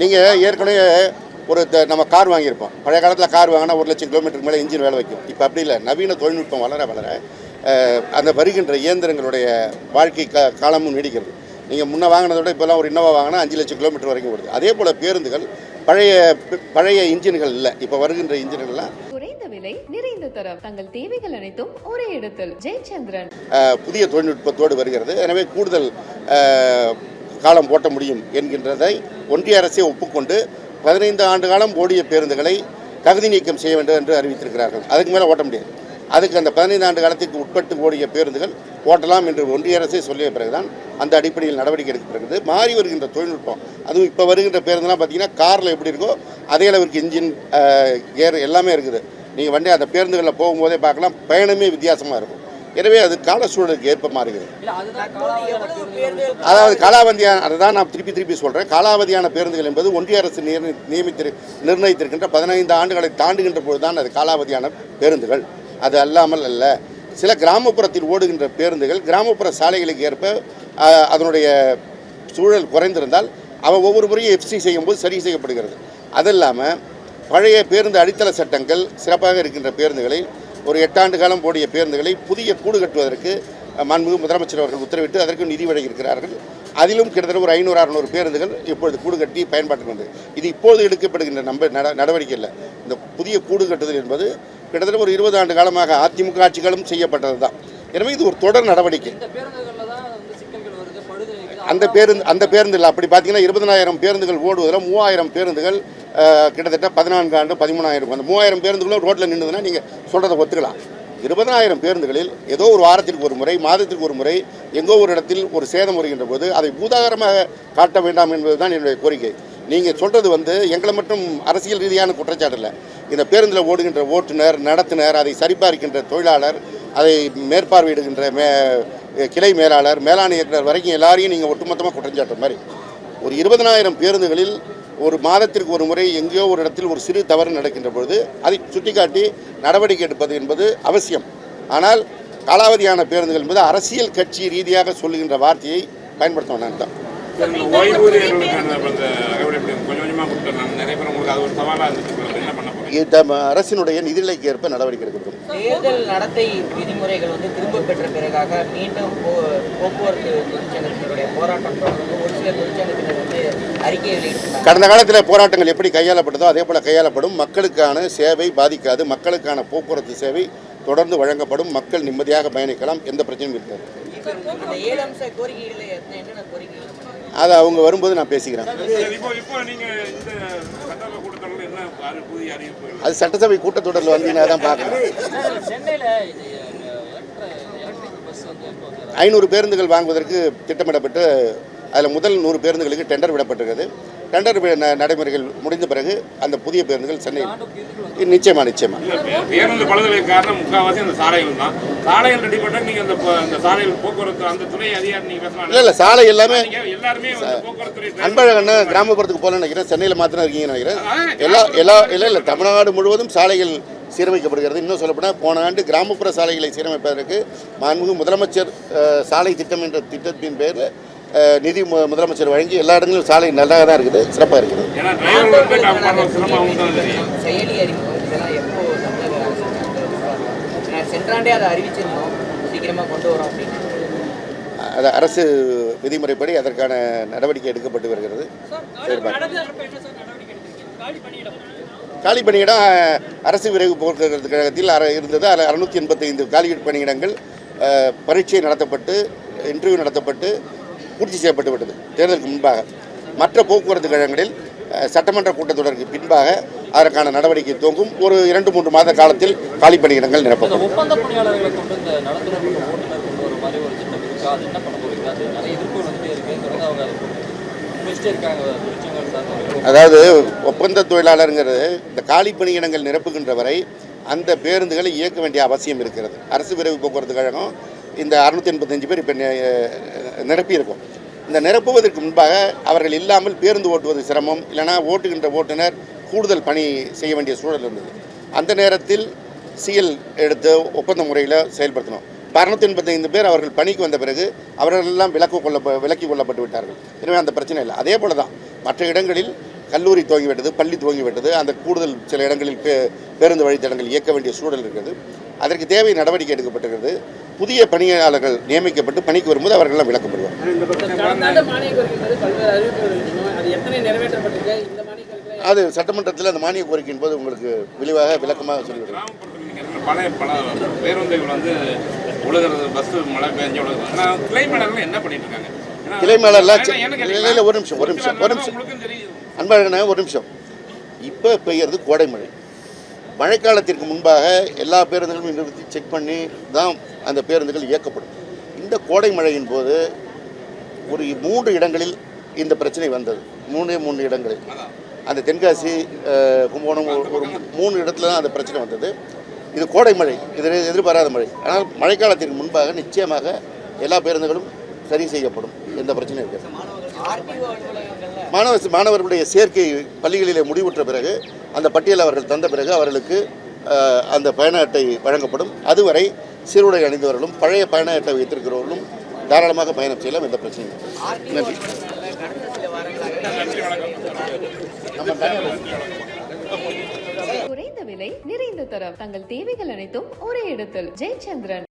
நீங்கள் ஏற்கனவே ஒரு நம்ம கார் வாங்கியிருப்போம். பழைய காலத்தில் கார் வாங்கினா ஒரு லட்சம் கிலோமீட்டருக்கு மேலே இன்ஜின் வேலை வைக்கும். இப்போ அப்படி இல்லை. நவீன தொழில்நுட்பம் வளர வளர அந்த வருகின்ற இயந்திரங்களுடைய வாழ்க்கை கா காலமும் நீடிக்கிறது. நீங்கள் முன்ன வாங்கினதை விட இப்போலாம் ஒரு இன்னோவா வாங்கினா அஞ்சு லட்சம் கிலோமீட்டர் வரைக்கும் வருது அதே போல் பேருந்துகள் பழைய பழைய இன்ஜின்கள் இல்லை. இப்போ வருகின்ற இன்ஜின்கள்லாம் குறைந்த விலை நிறைந்த தரம். தங்கள் தேவைகள் அனைத்தும் ஒரே இடத்தில். ஜெயச்சந்திரன். புதிய தொழில்நுட்பத்தோடு வருகிறது. எனவே கூடுதல் காலம் ஓட்ட முடியும் என்கின்றதை ஒன்றிய அரசே ஒப்புக்கொண்டு பதினைந்து ஆண்டு காலம் ஓடிய பேருந்துகளை தகுதி நீக்கம் செய்ய வேண்டும் என்று அறிவித்திருக்கிறார்கள். அதுக்கு மேலே ஓட்ட முடியாது. அதுக்கு அந்த பதினைந்து ஆண்டு காலத்துக்கு உட்பட்டு ஓடிய பேருந்துகள் ஓட்டலாம் என்று ஒன்றிய அரசே சொல்லிய பிறகுதான் அந்த அடிப்படையில் நடவடிக்கை எடுக்கப்படுகிறது மாறி வருகின்ற தொழில்நுட்பம் அதுவும் இப்போ வருகின்ற பேருந்துலாம் பார்த்தீங்கன்னா காரில் எப்படி இருக்கோ அதே அளவிற்கு இன்ஜின் கேர் எல்லாமே இருக்குது. நீங்கள் வண்டி அந்த பேருந்துகளில் போகும்போதே பார்க்கலாம் பயணமே வித்தியாசமாக இருக்கும். எனவே அது கால சூழலுக்கு ஏற்ப மாறுகிறது. அதாவது காலாவதியான அதுதான் நான் திருப்பி திருப்பி சொல்கிறேன் காலாவதியான பேருந்துகள் என்பது ஒன்றிய அரசு நியமித்திரு நிர்ணயித்திருக்கின்ற பதினைந்து ஆண்டுகளை தாண்டுகின்ற பொழுது தான் அது காலாவதியான பேருந்துகள். அது அல்லாமல் அல்ல. சில கிராமப்புறத்தில் ஓடுகின்ற பேருந்துகள் கிராமப்புற சாலைகளுக்கு ஏற்ப அதனுடைய சூழல் குறைந்திருந்தால் அவ ஒவ்வொரு முறையும் எஃப்சி செய்யும்போது சரி செய்யப்படுகிறது. அது இல்லாமல் பழைய பேருந்து அடித்தள சட்டங்கள் சிறப்பாக இருக்கின்ற பேருந்துகளை ஒரு எட்டாண்டு காலம் ஓடிய பேருந்துகளை புதிய கூடு கட்டுவதற்கு மாண்புமிகு முதலமைச்சர் அவர்கள் உத்தரவிட்டு அதற்கு நிதி வழங்கியிருக்கிறார்கள். அதிலும் கிட்டத்தட்ட ஒரு ஐநூறு அறநூறு பேருந்துகள் இப்பொழுது கூடு கட்டி பயன்பாட்டுக்கு வந்தது. இது இப்போது எடுக்கப்படுகின்ற நம்ப நட நடவடிக்கை இல்லை இந்த புதிய கூடு கட்டுதல் என்பது கிட்டத்தட்ட ஒரு இருபது ஆண்டு காலமாக அதிமுக ஆட்சிகளும் செய்யப்பட்டது தான் எனவே இது ஒரு தொடர் நடவடிக்கை. அந்த பேருந்து அந்த பேருந்தில் அப்படி பார்த்தீங்கன்னா இருபதனாயிரம் பேருந்துகள் ஓடுவதில் மூவாயிரம் பேருந்துகள் கிட்டத்தட்ட பதினான்கு ஆண்டு பதிமூணாயிரம் அந்த மூவாயிரம் பேருந்துகளும் ரோட்டில் நின்றுதுன்னா நீங்கள் சொல்கிறத ஒத்துக்கலாம். இருபதனாயிரம் பேருந்துகளில் ஏதோ ஒரு வாரத்திற்கு ஒரு முறை மாதத்திற்கு ஒரு முறை எங்கோ ஒரு இடத்தில் ஒரு சேதம் வருகின்ற போது அதை பூதாகரமாக காட்ட வேண்டாம் என்பதுதான் என்னுடைய கோரிக்கை. நீங்கள் சொல்கிறது வந்து எங்களை மட்டும் அரசியல் ரீதியான குற்றச்சாட்டு இல்லை. இந்த பேருந்தில் ஓடுகின்ற ஓட்டுநர் நடத்துனர் அதை சரிபார்க்கின்ற தொழிலாளர் அதை மேற்பார்வையிடுகின்ற மே கிளை மேலாளர் மேலாண் இயக்குனர் வரைக்கும் எல்லாரையும் நீங்கள் ஒட்டுமொத்தமாக குற்றஞ்சாட்டுற மாதிரி. ஒரு இருபதனாயிரம் பேருந்துகளில் ஒரு மாதத்திற்கு ஒரு முறை எங்கேயோ ஒரு இடத்தில் ஒரு சிறு தவறு நடக்கின்ற பொழுது அதை சுட்டிக்காட்டி நடவடிக்கை எடுப்பது என்பது அவசியம். ஆனால் காலாவதியான பேருந்துகள் என்பது அரசியல் கட்சி ரீதியாக சொல்லுகின்ற வார்த்தையை பயன்படுத்த வேண்டாம் தான். ஓய்வூதியர்களுக்கான கொஞ்சம் கொஞ்சமாக நிறைய பேர் உங்களுக்கு அது ஒரு சவாலாக இருந்துச்சு. என்ன பண்ண அரசினுடைய நிதிநிலைக்கு ஏற்ப நடவடிக்கை எடுக்கப்படும். தேர்தல் நடத்தை விதிமுறைகள் வந்து திரும்ப பெற்ற பிறகாக மீண்டும் போக்குவரத்து தொழிற்சங்கத்தினுடைய போராட்டம் தொடர்ந்து ஒரு சில தொழிற்சங்கத்தினர் வந்து அறிக்கை கடந்த காலத்தில் போராட்டங்கள் எப்படி கையாளப்பட்டதோ அதே போல் கையாளப்படும். மக்களுக்கான சேவை பாதிக்காது. மக்களுக்கான போக்குவரத்து சேவை தொடர்ந்து வழங்கப்படும். மக்கள் நிம்மதியாக பயணிக்கலாம். எந்த பிரச்சனையும் இருக்காது. அதை அவங்க வரும்போது நான் பேசிக்கிறேன். அது சட்டசபை கூட்டத்தொடரில் வந்தீங்கன்னா தான் பார்க்கலாம். சென்னையில் இது எலக்ட்ரிக் பஸ் வந்து இப்போ வந்து ஐநூறு பேருந்துகள் வாங்குவதற்கு திட்டமிடப்பட்டு அதில் முதல் நூறு பேருந்துகளுக்கு டெண்டர் விடப்பட்டிருக்கிறது. டெண்டர் நடைமுறைகள் முடிந்த பிறகு அந்த புதிய பேருந்துகள் சென்னையில். நிச்சயமா நிச்சயமா. பேருந்து பழுதலுக்கு காரணம் முக்கால்வாசி அந்த சாலைகள் தான். சாலைகள் ரெடி பண்ணா நீங்க அந்த சாலைகள் போக்குவரத்து அந்த துறை அதிகாரி நீங்க பேசலாம். இல்லை இல்லை சாலை எல்லாமே எல்லாருமே போக்குவரத்து துறை அன்பழகன்னு கிராமப்புறத்துக்கு போகலன்னு நினைக்கிறேன். சென்னையில் மாத்திரம் இருக்கீங்கன்னு நினைக்கிறேன். எல்லா எல்லா இல்லை இல்லை தமிழ்நாடு முழுவதும் சாலைகள் சீரமைக்கப்படுகிறது. இன்னும் சொல்லப்போனால் போன ஆண்டு கிராமப்புற சாலைகளை சீரமைப்பதற்கு மாண்புமிகு முதலமைச்சர் சாலை திட்டம் என்ற திட்டத்தின் பேரில் நிதி மு- முதலமைச்சர் வழங்கி எல்லா இடங்களிலும் சாலை நல்லாக தான் இருக்குது. சிறப்பாக இருக்குது அதை அறிவிச்சிருந்தோம். சீக்கிரமாக கொண்டு வரோம் அப்படின்னு. அது அரசு விதிமுறைப்படி அதற்கான நடவடிக்கை எடுக்கப்பட்டு வருகிறது. காலி பணியிடம் அரசு விரைவு போக்குவரத்து கழகத்தில் அற இருந்தது. அதில் அறுநூற்றி எண்பத்தைந்து காலி பணியிடங்கள் பரீட்சை நடத்தப்பட்டு இன்டர்வியூ நடத்தப்பட்டு பூர்த்தி செய்யப்பட்டு விட்டது. தேர்தலுக்கு முன்பாக. மற்ற போக்குவரத்து கழகங்களில் சட்டமன்ற கூட்டத்தொடருக்கு பின்பாக அதற்கான நடவடிக்கை துவங்கும். ஒரு இரண்டு மூன்று மாத காலத்தில் காலி பணியிடங்கள் நிரப்பப்படும். அதாவது ஒப்பந்த தொழிலாளருங்கிறது இந்த காலி பணியிடங்கள் நிரப்புகின்ற வரை அந்த பேருந்துகளை இயக்க வேண்டிய அவசியம் இருக்கிறது. அரசு விரைவு போக்குவரத்து கழகம் இந்த அறுநூத்தி எண்பத்தஞ்சு பேர் இப்போ நிரப்பியிருக்கும். இந்த நிரப்புவதற்கு முன்பாக அவர்கள் இல்லாமல் பேருந்து ஓட்டுவது சிரமம் இல்லைனா ஓட்டுகின்ற ஓட்டுநர் கூடுதல் பணி செய்ய வேண்டிய சூழல் இருந்தது. அந்த நேரத்தில் சிஎல் எடுத்து ஒப்பந்த முறையில் செயல்படுத்தணும் இப்போ அறுநூத்தி எண்பத்தைந்து பேர் அவர்கள் பணிக்கு வந்த பிறகு அவர்கள் எல்லாம் விலக்கு கொள்ள விலக்கி கொள்ளப்பட்டு விட்டார்கள். எனவே அந்த பிரச்சனை இல்லை. அதே போல தான் மற்ற இடங்களில் கல்லூரி துவங்கிவிட்டது பள்ளி துவங்கிவிட்டது அந்த கூடுதல் சில இடங்களில் பே பேருந்து வழித்தடங்கள் இயக்க வேண்டிய சூழல் இருக்கிறது. அதற்கு தேவை நடவடிக்கை எடுக்கப்பட்டிருக்கிறது. புதிய பணியாளர்கள் நியமிக்கப்பட்டு பணிக்கு வரும்போது அவர்களெல்லாம் விளக்கப்படுவார் அது சட்டமன்றத்தில் அந்த மானிய கோரிக்கையின் போது உங்களுக்கு விரிவாக விளக்கமாக சொல்லிவிடுறேன். பழைய பல பேருந்துகள் வந்து உழுகிறது பஸ் மழை பெஞ்சு உழுகுது கிளை என்ன பண்ணிட்டு இருக்காங்க? இல்லை, ஒரு நிமிஷம், ஒரு நிமிஷம், ஒரு நிமிஷம். அன்பழகனே ஒரு நிமிஷம். இப்போ பெய்யறது கோடை மழை. மழைக்காலத்திற்கு முன்பாக எல்லா பேருந்துகளும் நிறுத்தி செக் பண்ணி தான் அந்த பேருந்துகள் இயக்கப்படும். இந்த கோடை மழையின் போது ஒரு மூன்று இடங்களில் இந்த பிரச்சனை வந்தது. மூணே மூணு இடங்களில். அந்த தென்காசி கும்பகோணம் ஒரு- மூணு இடத்துல தான் அந்த பிரச்சனை வந்தது. இது கோடை மழை. இது எதிர்பாராத மழை. ஆனால் மழைக்காலத்திற்கு முன்பாக நிச்சயமாக எல்லா பேருந்துகளும் சரி செய்யப்படும். எந்த பிரச்சனையும் இருக்காது. மாணவர் மாணவர்களுடைய சேர்க்கை பள்ளிகளிலே முடிவுற்ற பிறகு அந்த பட்டியல் அவர்கள் தந்த பிறகு அவர்களுக்கு அந்த பயண அட்டை வழங்கப்படும். அதுவரை சீருடை அணிந்தவர்களும் பழைய பயண அட்டை வைத்திருக்கிறவர்களும் தாராளமாக பயணம் செய்யலாம் எந்த பிரச்சனையும் நன்றி. குறைந்த விலை நிறைந்த தரம். தங்கள் தேவைகள் அனைத்தும் ஒரே இடத்தில். ஜெயச்சந்திரன்.